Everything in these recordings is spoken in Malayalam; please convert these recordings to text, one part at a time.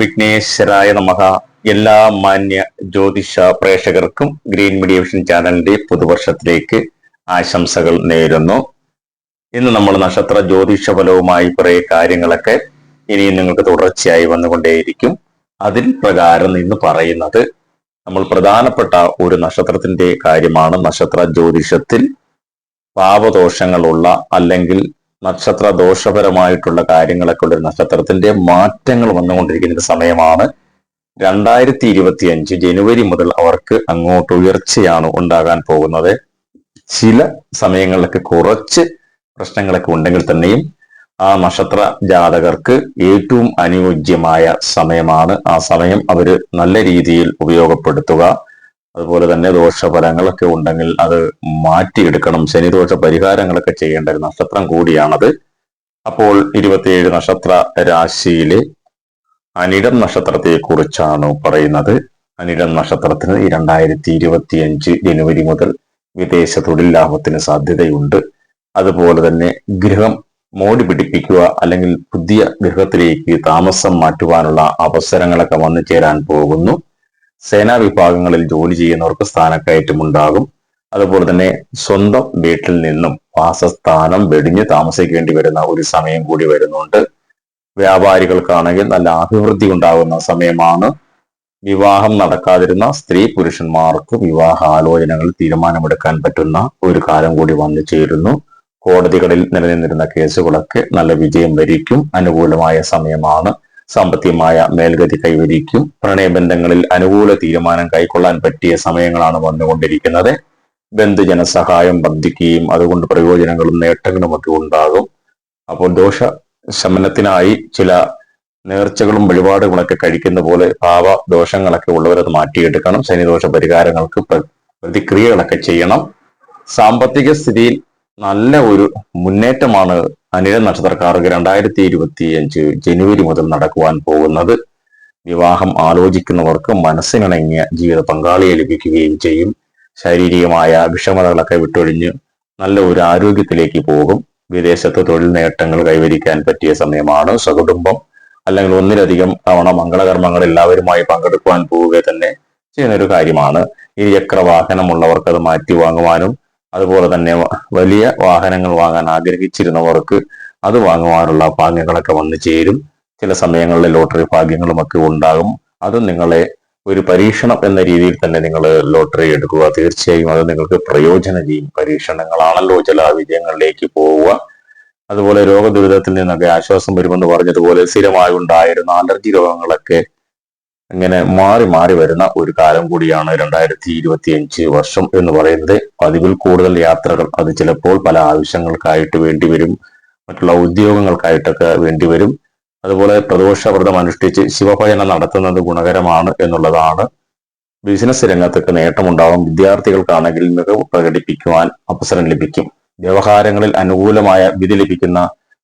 വിഘ്നേശ്വരായ നമഹ എല്ലാ മാന്യ ജ്യോതിഷ പ്രേക്ഷകർക്കും ഗ്രീൻ മീഡിയ വിഷൻ ചാനലിന്റെ പുതുവർഷത്തിലേക്ക് ആശംസകൾ നേരുന്നു. ഇന്ന് നമ്മൾ നക്ഷത്ര ജ്യോതിഷ ഫലവുമായി കുറെ കാര്യങ്ങളൊക്കെ ഇനിയും നിങ്ങൾക്ക് തുടർച്ചയായി വന്നുകൊണ്ടേയിരിക്കും. അതിൽ പ്രകാരം ഇന്ന് പറയുന്നത് നമ്മൾ പ്രധാനപ്പെട്ട ഒരു നക്ഷത്രത്തിന്റെ കാര്യമാണ് നക്ഷത്ര ജ്യോതിഷത്തിൽ പാപദോഷങ്ങളുള്ള അല്ലെങ്കിൽ നക്ഷത്ര ദോഷപരമായിട്ടുള്ള കാര്യങ്ങളൊക്കെ ഉള്ള നക്ഷത്രത്തിന്റെ മാറ്റങ്ങൾ വന്നുകൊണ്ടിരിക്കുന്ന സമയമാണ്. രണ്ടായിരത്തി ഇരുപത്തി അഞ്ച് ജനുവരി മുതൽ അവർക്ക് അങ്ങോട്ട് ഉയർച്ചയാണ് ഉണ്ടാകാൻ പോകുന്നത്. ചില സമയങ്ങളിലൊക്കെ കുറച്ച് പ്രശ്നങ്ങളൊക്കെ ഉണ്ടെങ്കിൽ തന്നെയും ആ നക്ഷത്ര ജാതകർക്ക് ഏറ്റവും അനുയോജ്യമായ സമയമാണ്. ആ സമയം അവർ നല്ല രീതിയിൽ ഉപയോഗപ്പെടുത്തുക. അതുപോലെ തന്നെ ദോഷഫലങ്ങളൊക്കെ ഉണ്ടെങ്കിൽ അത് മാറ്റിയെടുക്കണം. ശനിദോഷ പരിഹാരങ്ങളൊക്കെ ചെയ്യേണ്ട ഒരു നക്ഷത്രം കൂടിയാണത്. അപ്പോൾ ഇരുപത്തിയേഴ് നക്ഷത്ര രാശിയിലെ അനിടം നക്ഷത്രത്തെ കുറിച്ചാണ് പറയുന്നത്. അനിടം നക്ഷത്രത്തിന് രണ്ടായിരത്തി ഇരുപത്തി അഞ്ച് ജനുവരി മുതൽ വിദേശ തൊഴിൽ ലാഭത്തിന് സാധ്യതയുണ്ട്. അതുപോലെ തന്നെ ഗൃഹം മോടി പിടിപ്പിക്കുക അല്ലെങ്കിൽ പുതിയ ഗൃഹത്തിലേക്ക് താമസം മാറ്റുവാനുള്ള അവസരങ്ങളൊക്കെ വന്നു ചേരാൻ പോകുന്നു. സേനാ വിഭാഗങ്ങളിൽ ജോലി ചെയ്യുന്നവർക്ക് സ്ഥാനക്കയറ്റം ഉണ്ടാകും അതുപോലെ തന്നെ സ്വന്തം വീട്ടിൽ നിന്നും വാസസ്ഥാനം വെടിഞ്ഞ് താമസിക്കേണ്ടി വരുന്ന ഒരു സമയം കൂടി വരുന്നുണ്ട്. വ്യാപാരികൾക്കാണെങ്കിൽ നല്ല അഭിവൃദ്ധി ഉണ്ടാകുന്ന സമയമാണ്. വിവാഹം നടക്കാതിരുന്ന സ്ത്രീ പുരുഷന്മാർക്ക് വിവാഹ ആലോചനകൾ തീരുമാനമെടുക്കാൻ പറ്റുന്ന ഒരു കാലം കൂടി വന്നു ചേരുന്നു. കോടതികളിൽ നിലനിന്നിരുന്ന കേസുകളൊക്കെ നല്ല വിജയം വരിക്കും. അനുകൂലമായ സമയമാണ്. സാമ്പത്തികമായ മേൽഗതി കൈവരിക്കും. പ്രണയബന്ധങ്ങളിൽ അനുകൂല തീരുമാനം കൈക്കൊള്ളാൻ പറ്റിയ സമയങ്ങളാണ് വന്നുകൊണ്ടിരിക്കുന്നത്. ബന്ധുജന സഹായം വർദ്ധിക്കുകയും അതുകൊണ്ട് പ്രയോജനങ്ങളും നേട്ടങ്ങളും ഒക്കെ ഉണ്ടാകും. അപ്പോൾ ദോഷ ശമനത്തിനായി ചില നേർച്ചകളും വഴിപാടുകളൊക്കെ കഴിക്കുന്ന പോലെ പാവ ദോഷങ്ങളൊക്കെ ഉള്ളവരത് മാറ്റിയെടുക്കണം. ശനിദോഷ പരിഹാരങ്ങൾക്ക് പ്ര- പ്രതിക്രിയകളൊക്കെ ചെയ്യണം. സാമ്പത്തിക സ്ഥിതിയിൽ നല്ല ഒരു മുന്നേറ്റമാണ് അനിഴ നക്ഷത്രക്കാർക്ക് രണ്ടായിരത്തി ഇരുപത്തി അഞ്ച് ജനുവരി മുതൽ നടക്കുവാൻ പോകുന്നത്. വിവാഹം ആലോചിക്കുന്നവർക്ക് മനസ്സിനിണങ്ങിയ ജീവിത പങ്കാളിയെ ലഭിക്കുകയും ചെയ്യും. ശാരീരികമായ വിഷമതകളൊക്കെ വിട്ടൊഴിഞ്ഞ് നല്ല ഒരു ആരോഗ്യത്തിലേക്ക് പോകും. വിദേശത്ത് തൊഴിൽ നേട്ടങ്ങൾ കൈവരിക്കാൻ പറ്റിയ സമയമാണ്. സകുടുംബം അല്ലെങ്കിൽ ഒന്നിലധികം തവണ മംഗളകർമ്മങ്ങൾ എല്ലാവരുമായി പങ്കെടുക്കുവാൻ പോവുക തന്നെ ചെയ്യുന്ന ഒരു കാര്യമാണ്. ഇരുചക്ര വാഹനമുള്ളവർക്ക് അത് മാറ്റി വാങ്ങുവാനും അതുപോലെ തന്നെ വലിയ വാഹനങ്ങൾ വാങ്ങാൻ ആഗ്രഹിച്ചിരുന്നവർക്ക് അത് വാങ്ങുവാനുള്ള ഭാഗ്യങ്ങളൊക്കെ വന്നു ചേരും. ചില സമയങ്ങളിൽ ലോട്ടറി ഭാഗ്യങ്ങളും ഒക്കെ ഉണ്ടാകും. അത് നിങ്ങളെ ഒരു പരീക്ഷണം എന്ന രീതിയിൽ തന്നെ നിങ്ങൾ ലോട്ടറി എടുക്കുക. തീർച്ചയായും അത് നിങ്ങൾക്ക് പ്രയോജനം ചെയ്യും. പരീക്ഷണങ്ങളാണല്ലോ ചില വിജയങ്ങളിലേക്ക് പോവുക. അതുപോലെ രോഗദുരിതത്തിൽ നിന്നൊക്കെ ആശ്വാസം വരുമെന്ന് പറഞ്ഞതുപോലെ സ്ഥിരമായി ഉണ്ടായിരുന്ന അലർജി രോഗങ്ങളൊക്കെ ഇങ്ങനെ മാറി മാറി വരുന്ന ഒരു കാലം കൂടിയാണ് രണ്ടായിരത്തി ഇരുപത്തി അഞ്ച് വർഷം എന്ന് പറയുന്നത്. പതിവിൽ കൂടുതൽ യാത്രകൾ അത് ചിലപ്പോൾ പല ആവശ്യങ്ങൾക്കായിട്ട് വേണ്ടി വരും. മറ്റുള്ള ഉദ്യോഗങ്ങൾക്കായിട്ടൊക്കെ വേണ്ടി വരും. അതുപോലെ പ്രദോഷവ്രതം അനുഷ്ഠിച്ച് ശിവഭജനം നടത്തുന്നത് ഗുണകരമാണ് എന്നുള്ളതാണ്. ബിസിനസ് രംഗത്തൊക്കെ നേട്ടമുണ്ടാകും വിദ്യാർത്ഥികൾക്കാണെങ്കിൽ മികവ് പ്രകടിപ്പിക്കുവാൻ അവസരം ലഭിക്കും. വ്യവഹാരങ്ങളിൽ അനുകൂലമായ വിധി ലഭിക്കുന്ന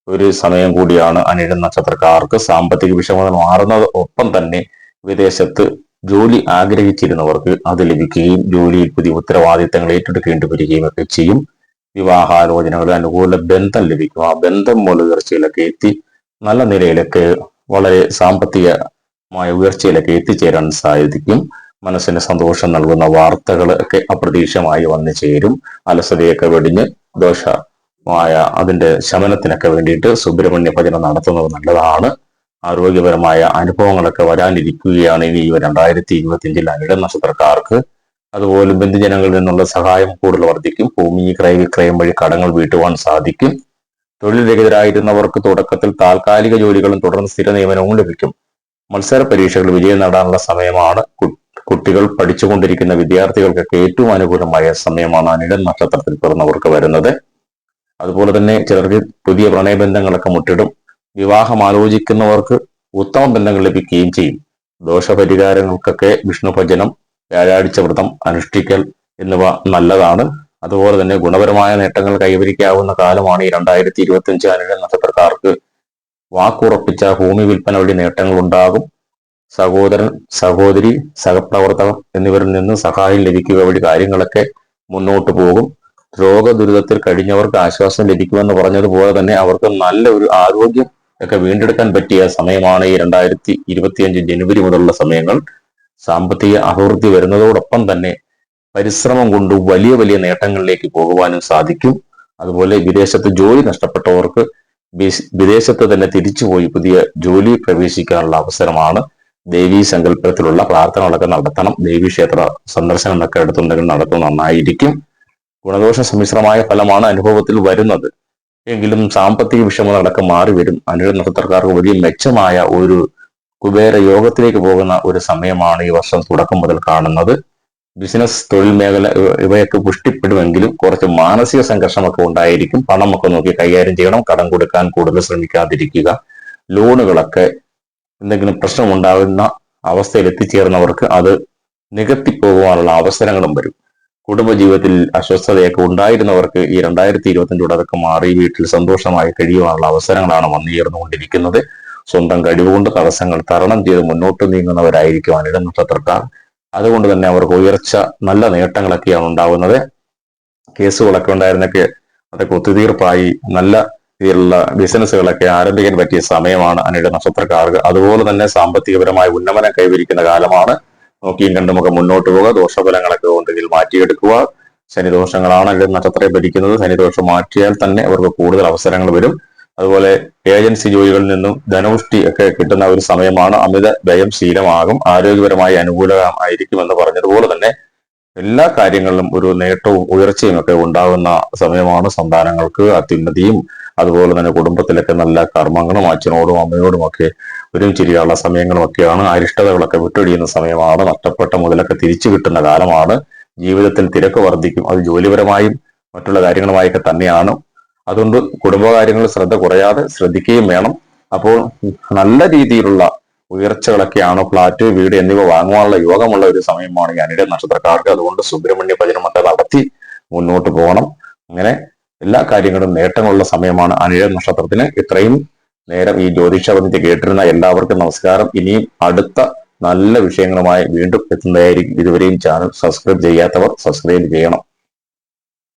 ഒരു സമയം കൂടിയാണ് അനിഴ നക്ഷത്രക്കാർക്ക് സാമ്പത്തിക വിഷമത മാറുന്നത്. ഒപ്പം തന്നെ വിദേശത്ത് ജോലി ആഗ്രഹിച്ചിരുന്നവർക്ക് അത് ലഭിക്കുകയും ജോലിയിൽ പുതിയ ഉത്തരവാദിത്തങ്ങൾ ഏറ്റെടുക്കേണ്ടി വരികയും ഒക്കെ ചെയ്യും. വിവാഹാലോചനകൾ അനുകൂല ബന്ധം ലഭിക്കും. ആ ബന്ധം മൂല ഉയർച്ചയിലൊക്കെ എത്തി നല്ല നിലയിലൊക്കെ വളരെ സാമ്പത്തികമായ ഉയർച്ചയിലൊക്കെ എത്തിച്ചേരാൻ സാധിക്കും. മനസ്സിന് സന്തോഷം നൽകുന്ന വാർത്തകൾ ഒക്കെ അപ്രതീക്ഷമായി വന്നു ചേരും. അലസതയൊക്കെ വെടിഞ്ഞ് ദോഷമായ അതിന്റെ ശമനത്തിനൊക്കെ വേണ്ടിയിട്ട് സുബ്രഹ്മണ്യ ഭജനം നടത്തുന്നത് നല്ലതാണ്. ആരോഗ്യപരമായ അനുഭവങ്ങളൊക്കെ വരാനിരിക്കുകയാണ് ഇനി രണ്ടായിരത്തി ഇരുപത്തി അഞ്ചിൽ അനിട നക്ഷത്രക്കാർക്ക് അതുപോലെ ബന്ധുജനങ്ങളിൽ നിന്നുള്ള സഹായം കൂടുതൽ വർദ്ധിക്കും. ഭൂമി ക്രയ വിക്രയം വഴി കടങ്ങൾ വീട്ടുവാൻ സാധിക്കും. തൊഴിൽ രഹിതരായിരുന്നവർക്ക് തുടക്കത്തിൽ താൽക്കാലിക ജോലികളും തുടർന്ന് സ്ഥിര നിയമനവും ലഭിക്കും. മത്സര പരീക്ഷകൾ വിജയം നേടാനുള്ള സമയമാണ്. കുട്ടികൾ പഠിച്ചുകൊണ്ടിരിക്കുന്ന വിദ്യാർത്ഥികൾക്കൊക്കെ ഏറ്റവും അനുകൂലമായ സമയമാണ് അനിട നക്ഷത്രത്തിൽ പിറന്നവർക്ക് വരുന്നത്. അതുപോലെ തന്നെ ചിലർക്ക് പുതിയ പ്രണയബന്ധങ്ങളൊക്കെ മുട്ടിടും. വിവാഹം ആലോചിക്കുന്നവർക്ക് ഉത്തമ ബന്ധങ്ങൾ ലഭിക്കുകയും ചെയ്യും. ദോഷപരിഹാരങ്ങൾക്കൊക്കെ വിഷ്ണു ഭജനം വ്യാഴാഴ്ച വ്രതം അനുഷ്ഠിക്കൽ എന്നിവ നല്ലതാണ്. അതുപോലെ തന്നെ ഗുണപരമായ നേട്ടങ്ങൾ കൈവരിക്കാവുന്ന കാലമാണ് ഈ രണ്ടായിരത്തി ഇരുപത്തി അഞ്ച് അനുര നക്ഷത്രക്കാർക്ക് വാക്കുറപ്പിച്ച ഭൂമി വിൽപ്പന വഴി നേട്ടങ്ങൾ ഉണ്ടാകും സഹോദരൻ സഹോദരി സഹപ്രവർത്തകർ എന്നിവരിൽ നിന്ന് സഹായം ലഭിക്കുക വഴി കാര്യങ്ങളൊക്കെ മുന്നോട്ട് പോകും. രോഗദുരിതത്തിൽ കഴിഞ്ഞവർക്ക് ആശ്വാസം ലഭിക്കുമെന്ന് പറഞ്ഞതുപോലെ തന്നെ അവർക്ക് നല്ല ഒരു ആരോഗ്യം ഒക്കെ വീണ്ടെടുക്കാൻ പറ്റിയ സമയമാണ് ഈ രണ്ടായിരത്തി ഇരുപത്തിയഞ്ച് ജനുവരി മുതലുള്ള സമയങ്ങൾ. സാമ്പത്തിക അഭിവൃദ്ധി വരുന്നതോടൊപ്പം തന്നെ പരിശ്രമം കൊണ്ട് വലിയ വലിയ നേട്ടങ്ങളിലേക്ക് പോകുവാനും സാധിക്കും. അതുപോലെ വിദേശത്ത് ജോലി നഷ്ടപ്പെട്ടവർക്ക് വിദേശത്ത് തന്നെ തിരിച്ചുപോയി പുതിയ ജോലി പ്രവേശിക്കാനുള്ള അവസരമാണ്. ദേവീ സങ്കല്പത്തിലുള്ള പ്രാർത്ഥനകളൊക്കെ നടത്തണം. ദേവീ ക്ഷേത്ര സന്ദർശനം ഒക്കെ എടുത്തുണ്ടെങ്കിൽ നടത്തുന്നത് നന്നായിരിക്കും. ഗുണദോഷ സമ്മിശ്രമായ ഫലമാണ് അനുഭവത്തിൽ വരുന്നത്. എങ്കിലും സാമ്പത്തിക വിഷമങ്ങളൊക്കെ മാറി വരും. അനുര നക്ഷത്രക്കാർക്ക് വലിയ മെച്ചമായ ഒരു കുബേര യോഗത്തിലേക്ക് പോകുന്ന ഒരു സമയമാണ് ഈ വർഷം തുടക്കം മുതൽ കാണുന്നത്. ബിസിനസ് തൊഴിൽ മേഖല ഇവ- ഇവയൊക്കെ പുഷ്ടിപ്പെടുമെങ്കിലും കുറച്ച് മാനസിക സംഘർഷമൊക്കെ ഉണ്ടായിരിക്കും. പണമൊക്കെ നോക്കി കൈകാര്യം ചെയ്യണം. കടം കൊടുക്കാൻ കൂടുതൽ ശ്രമിക്കാതിരിക്കുക. ലോണുകളൊക്കെ എന്തെങ്കിലും പ്രശ്നമുണ്ടാകുന്ന അവസ്ഥയിൽ എത്തിച്ചേർന്നവർക്ക് അത് നികത്തിപ്പോകുവാനുള്ള അവസരങ്ങളും വരും. കുടുംബജീവിതത്തിൽ അസ്വസ്ഥതയൊക്കെ ഉണ്ടായിരുന്നവർക്ക് ഈ രണ്ടായിരത്തി ഇരുപത്തിന്റെ അതൊക്കെ മാറി വീട്ടിൽ സന്തോഷമായി കഴിയുവാനുള്ള അവസരങ്ങളാണ് വന്നുയർന്നുകൊണ്ടിരിക്കുന്നത്. സ്വന്തം കഴിവുകൊണ്ട് തടസ്സങ്ങൾ തരണം ചെയ്ത് മുന്നോട്ട് നീങ്ങുന്നവരായിരിക്കും അനിട നക്ഷത്രക്കാർ അതുകൊണ്ട് തന്നെ അവർക്ക് ഉയർച്ച നല്ല നേട്ടങ്ങളൊക്കെയാണ് ഉണ്ടാവുന്നത് കേസുകളൊക്കെ ഉണ്ടായിരുന്നൊക്കെ അതൊക്കെ ഒത്തുതീർപ്പായി നല്ല രീതിയിലുള്ള ബിസിനസ്സുകളൊക്കെ ആരംഭിക്കാൻ പറ്റിയ സമയമാണ് അനിട നക്ഷത്രക്കാർക്ക്. അതുപോലെ തന്നെ സാമ്പത്തികപരമായ ഉന്നമനം കൈവരിക്കുന്ന കാലമാണ്. നോക്കിയും കണ്ടുമൊക്കെ മുന്നോട്ട് പോവുക. ദോഷഫലങ്ങളൊക്കെ ഉണ്ടെങ്കിൽ മാറ്റിയെടുക്കുക. ശനിദോഷങ്ങളാണ് അനിട നക്ഷത്രത്തെ ഭരിക്കുന്നത്. ശനിദോഷം മാറ്റിയാൽ തന്നെ അവർക്ക് കൂടുതൽ അവസരങ്ങൾ വരും. അതുപോലെ ഏജൻസി ജോലികളിൽ നിന്നും ധനപുഷ്ടി ഒക്കെ കിട്ടുന്ന ഒരു സമയമാണ്. അമിത വ്യയം ശീലമാകും. ആരോഗ്യപരമായി അനുകൂലമായിരിക്കും എന്ന് പറഞ്ഞതുപോലെ തന്നെ എല്ലാ കാര്യങ്ങളിലും ഒരു നേട്ടവും ഉയർച്ചയും ഒക്കെ ഉണ്ടാകുന്ന സമയമാണ് സന്താനങ്ങൾക്ക് അത്യുന്നതിയും അതുപോലെ തന്നെ കുടുംബത്തിലൊക്കെ നല്ല കർമ്മങ്ങളും അച്ഛനോടും അമ്മയോടും ഒക്കെ ഒരുമിച്ചിരിക്കാനുള്ള സമയങ്ങളും ഒക്കെയാണ് അരിഷ്ടതകളൊക്കെ വിട്ടൊഴിയുന്ന സമയമാണ്. നഷ്ടപ്പെട്ട മുതലൊക്കെ തിരിച്ചു കിട്ടുന്ന കാലമാണ്. ജീവിതത്തിൽ തിരക്ക് വർദ്ധിക്കും. അത് ജോലിപരമായും മറ്റുള്ള കാര്യങ്ങളുമായൊക്കെ തന്നെയാണ്. അതുകൊണ്ട് കുടുംബകാര്യങ്ങളിൽ ശ്രദ്ധ കുറയാതെ ശ്രദ്ധിക്കുകയും വേണം. അപ്പോൾ നല്ല രീതിയിലുള്ള ഉയർച്ചകളൊക്കെയാണ് ഫ്ലാറ്റ്? വീട് എന്നിവ വാങ്ങുവാനുള്ള യോഗമുള്ള ഒരു സമയമാണ് ഈ അനിട നക്ഷത്രക്കാർക്ക്. അതുകൊണ്ട് സുബ്രഹ്മണ്യ ഭജനമൊക്കെ നടത്തി മുന്നോട്ട് പോകണം. അങ്ങനെ എല്ലാ കാര്യങ്ങളും നേട്ടങ്ങളുള്ള സമയമാണ് അനിഴ നക്ഷത്രത്തിന്. ഇത്രയും നേരം ഈ ജ്യോതിഷപന്തി കേട്ടിരുന്ന എല്ലാവർക്കും നമസ്കാരം. ഇനിയും അടുത്ത നല്ല വിഷയങ്ങളുമായി വീണ്ടും എത്തുന്നതായിരിക്കും. ഇതുവരെയും ചാനൽ സബ്സ്ക്രൈബ് ചെയ്യാത്തവർ സബ്സ്ക്രൈബ് ചെയ്യണം.